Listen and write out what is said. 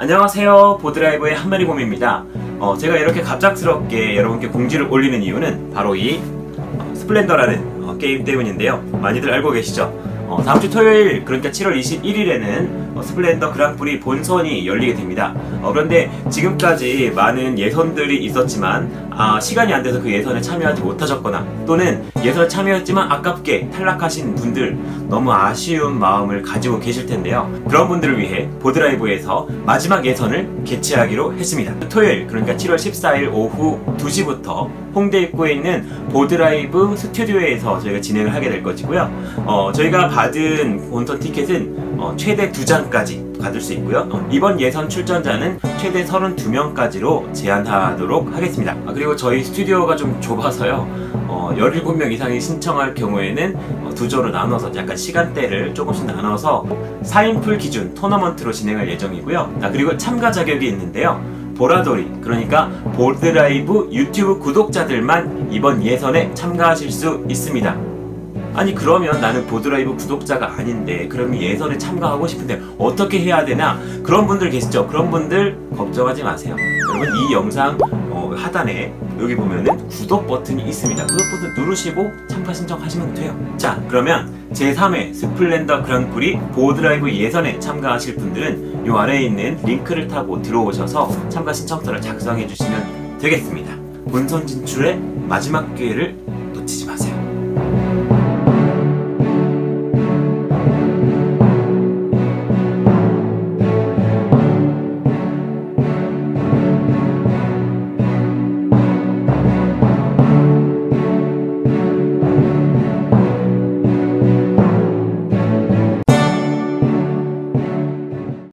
안녕하세요. 보드라이브의 한마리곰입니다. 어, 제가 이렇게 갑작스럽게 여러분께 공지를 올리는 이유는 바로 이 어, 스플렌더라는 어, 게임 때문인데요. 많이들 알고 계시죠? 어, 다음주 토요일 그러니까 7월 21일에는 어, 스플렌더 그랑프리 본선이 열리게 됩니다. 어, 그런데 지금까지 많은 예선들이 있었지만 아, 시간이 안 돼서 그 예선에 참여하지 못하셨거나 또는 예선에 참여했지만 아깝게 탈락하신 분들 너무 아쉬운 마음을 가지고 계실 텐데요. 그런 분들을 위해 보드라이브에서 마지막 예선을 개최하기로 했습니다. 토요일 그러니까 7월 14일 오후 2시부터 홍대 입구에 있는 보드라이브 스튜디오에서 저희가 진행을 하게 될 것이고요. 어, 저희가 받은 본선 티켓은 어, 최대 2장 까지 받을 수 있고요. 어, 이번 예선 출전자는 최대 32명까지로 제한하도록 하겠습니다. 아, 그리고 저희 스튜디오가 좀 좁아서요. 어, 17명 이상이 신청할 경우에는 어, 두 조로 나눠서 약간 시간대를 조금씩 나눠서 4인풀 기준 토너먼트로 진행할 예정이고요. 아, 그리고 참가 자격이 있는데요. 보라돌이 그러니까 보드라이브 유튜브 구독자들만 이번 예선에 참가하실 수 있습니다 아니 그러면 나는 보드라이브 구독자가 아닌데 그러면 예선에 참가하고 싶은데 어떻게 해야 되나? 그런 분들 계시죠? 그런 분들 걱정하지 마세요. 여러분 이 영상 어, 하단에 여기 보면은 구독 버튼이 있습니다. 구독 버튼 누르시고 참가 신청하시면 돼요. 자 그러면 제3회 스플렌더 그랑프리 보드라이브 예선에 참가하실 분들은 이 아래에 있는 링크를 타고 들어오셔서 참가 신청서를 작성해 주시면 되겠습니다. 본선 진출의 마지막 기회를 놓치지 마세요